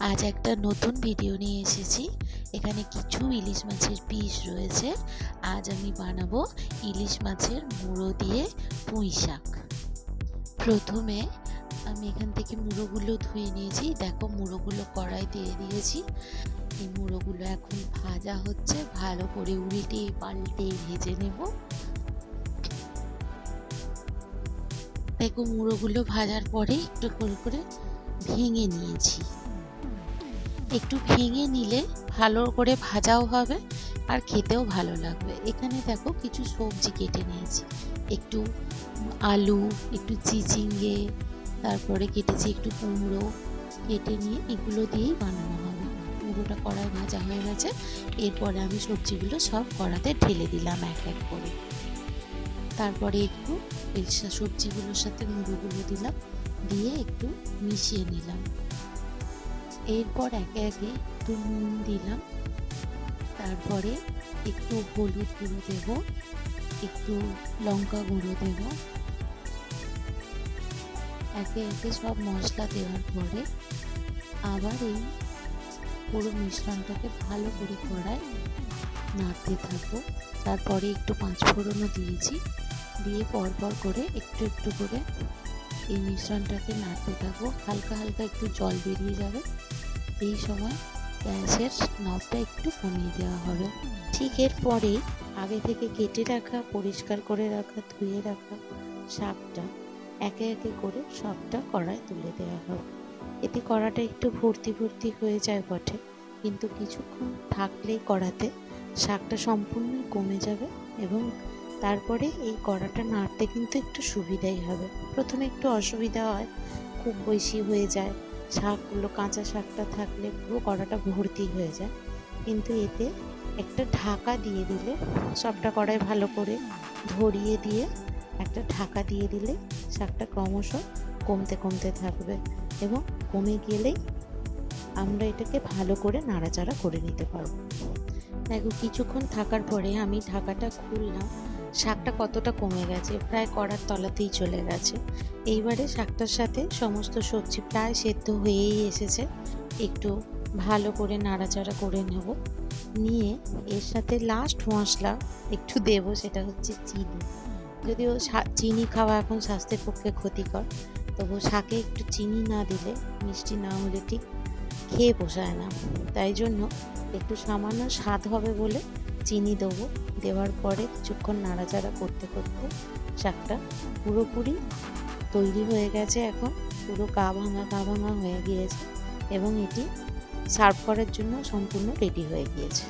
আজ একটা নতুন ভিডিও নিয়ে এসেছি। এখানে কিছু ইলিশ মাছের পিস রয়েছে। আজ আমি বানাবো ইলিশ মাছের মুড়ো দিয়ে পুঁই শাক। প্রথমে আমি এখান থেকে মুড়োগুলো ধুয়ে নিয়েছি। দেখো মুড়োগুলো কড়াই দিয়ে দিয়েছি। এই মুড়োগুলো এখন ভাজা হচ্ছে। ভালো করে উল্টে পাল্টে ভেজে নেব। দেখো মুড়োগুলো ভাজার পরে একটু করে করে ভেঙে নিয়েছি। একটু ভেঙে নিলে ভালো করে ভাজাও হবে আর খেতেও ভালো লাগবে। এখানে দেখো কিছু সবজি কেটে নিয়েছি। একটু আলু, একটু চিচিঙ্গে, তারপরে কেটেছি একটু কুমড়ো। কেটে নিয়ে এগুলো দিয়েই বানানো হবে। কুমড়োটা কড়াই ভাজা হয়ে গেছে। এরপরে আমি সবজিগুলো সব কড়াতে ঢেলে দিলাম এক এক করে। তারপরে একটু সবজিগুলোর সাথে মুড়োগুলো দিলাম। দিয়ে একটু মিশিয়ে নিলাম। এরপর একে একে একটু নুন দিলাম। তারপরে একটু হলুদ গুঁড়ো দেব, একটু লঙ্কা গুঁড়ো দেব। একে একে সব মশলা দেওয়ার পরে আবার এই পুরো মিশ্রণটাকে ভালো করে কড়ায় নাড়তে থাকব। তারপরে একটু পাঁচ ফোড়নও দিয়েছি। দিয়ে পরপর করে একটু একটু করে এই মিশ্রণটাকে নাড়তে থাকব। হালকা হালকা একটু জল বেরিয়ে যাবে। এই সময় গ্যাসের নবটা একটু কমিয়ে দেওয়া হবে। ঠিক এরপরে আগে থেকে কেটে রাখা, পরিষ্কার করে রাখা, ধুয়ে রাখা শাকটা একে একে করে সবটা কড়ায় তুলে দেওয়া হবে এতে কড়াটা একটু ভর্তি ভর্তি হয়ে যায় বটে, কিন্তু কিছুক্ষণ থাকলেই কড়াতে শাকটা সম্পূর্ণ কমে যাবে এবং তারপরে এই কড়াটা নাড়তে কিন্তু একটু সুবিধাই হবে। প্রথমে একটু অসুবিধা হয়, খুব বেশি হয়ে যায়। শাকগুলো, কাঁচা শাকটা থাকলে পুরো কড়াটা ভর্তি হয়ে যায়। কিন্তু এতে একটা ঢাকা দিয়ে দিলে, সবটা কড়াই ভালো করে ধরিয়ে দিয়ে একটা ঢাকা দিয়ে দিলে শাকটা ক্রমশ কমতে কমতে থাকবে এবং কমে গেলেই আমরা এটাকে ভালো করে নাড়াচাড়া করে নিতে পারব। দেখো, কিছুক্ষণ থাকার পরে আমি ঢাকাটা খুললাম। শাকটা কতটা কমে গেছে, প্রায় কড়ার তলাতেই চলে গেছে। এইবারে শাকটার সাথে সমস্ত সবজি প্রায় সেদ্ধ হয়েই এসেছে। একটু ভালো করে নাড়াচাড়া করে নেব। নিয়ে এর সাথে লাস্ট মশলা একটু দেব, সেটা হচ্ছে চিনি। যদিও চিনি খাওয়া এখন স্বাস্থ্যের পক্ষে ক্ষতিকর, তবু শাকে একটু চিনি না দিলে মিষ্টি না হলে ঠিক খেয়ে পোষায় না। তাই জন্য একটু সামান্য স্বাদ হবে বলে চিনি দেবো। দেওয়ার পরে কিছুক্ষণ নাড়াচাড়া করতে করতে শাকটা পুরোপুরি তৈরি হয়ে গেছে এখন। পুরো গা ভাঙা গা ভাঙা হয়ে গিয়েছে এবং এটি সার্ভ করার জন্য সম্পূর্ণ রেডি হয়ে গিয়েছে।